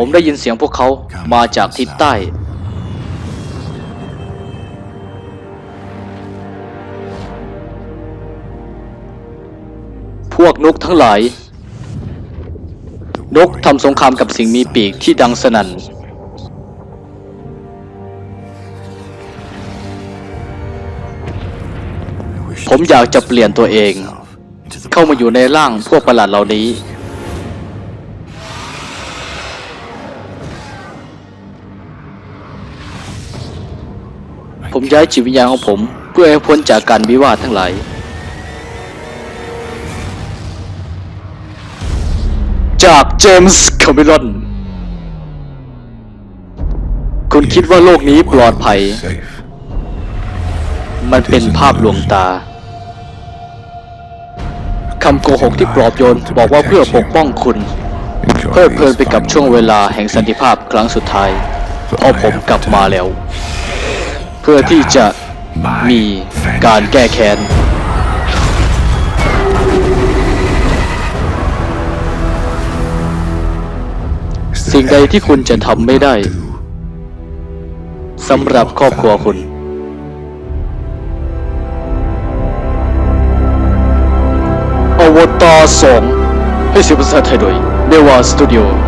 ผมได้ยินเสียงพวกเขามาจากทิศใต้ พวกนกทั้งหลาย นกทำสงครามกับสิ่งมีปีกที่ดังสนั่น ผมอยากจะเปลี่ยนตัวเอง เข้ามาอยู่ในร่างพวกประหลาดเหล่านี้ ผมย้ายจิตวิญญาณของผม เพื่อให้พ้นจากการวิวาททั้งหลาย จากเจมส์คาเมรอน คุณคิดว่าโลกนี้ปลอดภัย มันเป็นภาพลวงตาคำโกหกที่ปลอบโยนบอกว่าเพื่อปกป้องคุณ เพลิดเพลินไปกับช่วงเวลาแห่งสันติภาพครั้งสุดท้ายพราะผมกลับมาแล้ว พื่อที่จะมีการแก้แค้น สิ่งใดที่คุณจะทำไม่ได้สำหรับครอบครัวคุณ อวตารสองให้เสียงภาษาไทยโดยเดวาสตูดิโอ